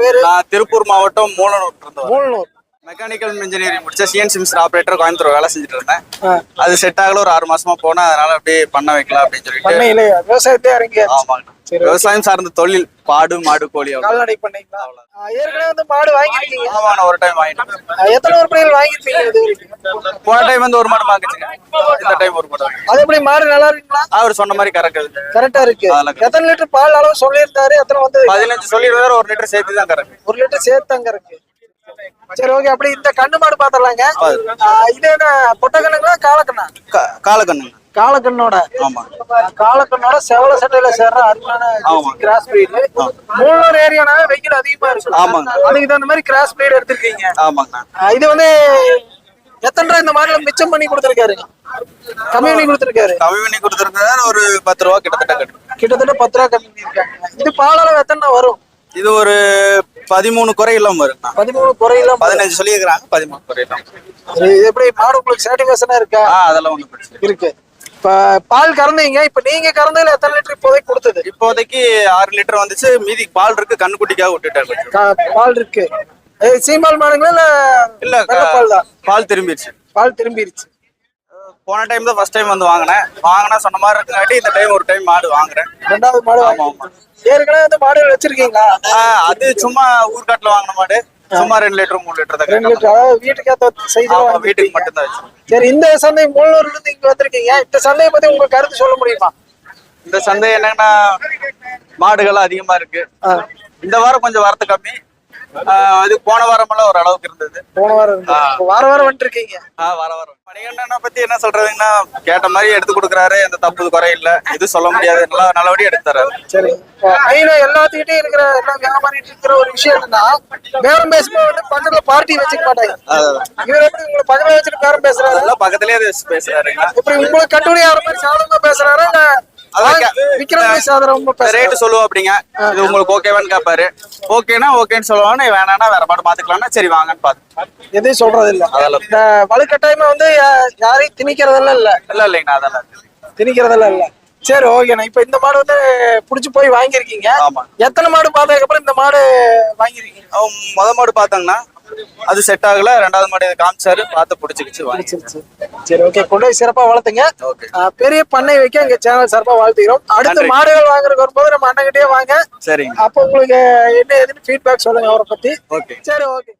பேரு? நான் திருப்பூர் மாவட்டம் மூலனூர் மூலனூர். மெக்கானிக்கல் இன்ஜினியரிங் முடிச்ச சிஎன்சி மிஸ்டர் ஆப்ரேட்டர் கோயம்புத்தூர் வேலை செஞ்சுட்டு இருந்தேன். அது செட் ஆகல ஒரு ஆறு மாசமா போனா அதனால அப்படியே பண்ண வைக்கலாம் அப்படின்னு சொல்லிட்டு. விவசாயத்தை இறங்கி ஆமாங்க. விவசாயம் சார்ந்த தொழில் பாடு மாடு கோழி கால்நடை பண்ணீங்களா? ஏற்கனவே வந்து மாடு வாங்கிருக்கீங்க ஆமா நான் ஒரு டைம் வாங்கிட்டேன் எத்தனை உருப்படிகள் வாங்கிருப்பீங்க போன டைம் வந்து ஒரு மாடு வாங்கிச்சுங்க. இந்த டைம் ஒரு மாடு அது எப்படி மாடு நல்லா இருக்குங்களா? அவர் சொன்ன மாதிரி கரெக்ட் கரெக்டா இருக்கு. எத்தனை லிட்டர் பால் அளவு சொல்லியிருந்தாரு? எத்தனை வந்து பதினஞ்சு சொல்லிடுவாரு ஒரு லிட்டர் சேர்த்து தான் கரெக்ட் ஒரு லிட்டர் சேர்த்தாங்க இருக்கு. சரி ஓகே அப்படி இந்த கண்ணு மாடு பாத்திரலாங்க. இது என்ன பொட்டக்கண்ணுங்களா காலக்கண்ணா? காலக்கண்ணு காலக்கண்ணோட. ஆமா. காலக்கண்ணோட செவல சட்டையில சேர்ற அருமையான. கிராஸ் பிரீடு மூணூர் ஏரியானாவே வெயில் அதிகமா இருக்கு ஆமாங்க. அதுக்கு தகுந்த மாதிரி கிராஸ் பிரீடு எடுத்திருக்கீங்க. ஆமாங்கண்ணா ஆ, இது வந்து எத்தனை ரூபாய் இந்த மாடல மிச்சம் பண்ணி கொடுத்துருக்காரு? கம்மி பண்ணி கொடுத்துருக்காரு. கம்மி பண்ணி கொடுத்துருக்காரு ஒரு பத்து ரூபா கிட்டத்தட்ட கட்டு கிட்டத்தட்ட பத்து ரூபா கம்மி பண்ணிருக்காங்க இது பால் அளவு எத்தனை வரும்? இது ஒரு பதிமூணு குறை இல்லாம வருங்கண்ணா பதிமூணு குறையெல்லாம் பதினஞ்சு சொல்லியிருக்கிறாங்க பதிமூணு குறை இல்லாம இது எப்படி மாடு உங்களுக்கு சாட்டிஸ்பேஷனா இருக்கா? அதெல்லாம் ஒண்ணும் பிரச்சனை. இருக்கு. இப்ப பால் கறந்தீங்க இப்ப நீங்க கறந்ததுல எத்தனை லிட்டர் இப்போதைக்கு கொடுத்தது? இப்போதைக்கு ஆறு லிட்டர் வந்துச்சு. மீதி பால் இருக்கு கண்ணுக்குட்டிக்காக விட்டுட்டாரு கா- பால் இருக்கு. ஏய், சீம்பால் மாடுங்களா இல்ல இல்ல பால் தான்? பால் திரும்பிடுச்சு பால் திரும்பிருச்சு. போன டைம் தான் ஃபர்ஸ்ட் டைம் வந்து வாங்கினேன். வாங்கினா சொன்ன மாதிரி இருக்குங்காட்டி இந்த டைம் ஒரு டைம் மாடு வாங்குறேன். ரெண்டாவது மாடு ஆமா, ஏற்கனவே வந்து மாடுகள் வச்சிருக்கீங்களா? அது சும்மா ஊர்காட்டுல வாங்கின மாடு. சும்மா ரெண்டு லிட்டர் மூணு லிட்டர் தான் ரெண்டு. லிட்டர் அதாவது வீட்டுக்கு ஏத்த சைஸ் வீட்டுக்கு மட்டும் தான் வச்சு சரி இந்த சந்தை மூலூர்ல இருந்து இங்க வந்திருக்கீங்க. இந்த சந்தையை பத்தி உங்க கருத்து சொல்ல முடியுமா? இந்த சந்தை என்னன்னா மாடுகள் அதிகமா இருக்கு. இந்த வாரம் கொஞ்சம் வரத்து கம்மி. அது போன வாரமெல்லாம் ஒரு அளவுக்கு இருந்தது. போன வாரம் வார வாரம் வந்துட்டு இருக்கீங்க ஆ வர வர மணிகண்டனை பத்தி என்ன சொல்றதுங்கன்னா கேட்ட மாதிரி எடுத்து கொடுக்குறாரு எந்த தப்பு குறை இல்ல இது சொல்ல முடியாது நல்லா நல்லபடியா எடுத்து தர்றாரு சரி மெயினா எல்லாத்துக்கிட்டையும் இருக்கிற எல்லா வியாபாரிட்டு இருக்கிற ஒரு விஷயம் என்னன்னா பேரம் பேசும்போது வந்து பக்கத்துல பார்ட்டி வச்சுக்க மாட்டாங்க. இவர் எப்படி உங்களை பக்கத்துல வச்சுட்டு பேரம் பேசுறாரு? பக்கத்துலயே பேசுறாருங்க இப்படி உங்களுக்கு கட்டுப்படி ஆகிற மாதிரி சாதகமா பேசுறாரா? ரேட்டு சொல்லுவோம் அப்படிங்க இது உங்களுக்கு ஓகேவான்னு கேட்பாரு ஓகேனா ஓகேன்னு சொல்லுவாங்க வேணாம்னா வேற மாடு மாத்திக்கலாம்னா சரி வாங்கன்னு பாத்து எதையும் சொல்றது இல்ல. அதெல்லாம் இந்த வலுக்கட்டாயமா வந்து யாரையும் திணிக்கிறதெல்லாம் இல்ல. இல்ல இல்லைங்கண்ணா அதெல்லாம் திணிக்கிறதெல்லாம் இல்ல. சரி ஓகேண்ணா இப்ப இந்த மாடு வந்து புடிச்சு போய் வாங்கியிருக்கீங்க. ஆமா. எத்தனை மாடு பார்த்ததுக்கு அப்புறம் இந்த மாடு வாங்கியிருக்கீங்க? அவன் முத மாடு பார்த்தாங்கன்னா அது செட் ஆகல. ரெண்டாவது மாடு காமிச்சாரு. பார்த்து பிடிச்சிக்கிச்சு. சரி ஓகே கொண்டு போய் சிறப்பா வளர்த்துங்க. பெரிய பண்ணை வைக்க எங்க சேனல் சார்பா வாழ்த்துக்கிறோம் அடுத்து. மாடுகள் வாங்குறதுக்கு வரும்போது நம்ம அண்ணன்கிட்டயே வாங்க. சரிங்க. அப்போ உங்களுக்கு என்ன ஏதுன்னு ஃபீட்பேக் சொல்லுங்க அவரை பத்தி. ஓகே சரி ஓகே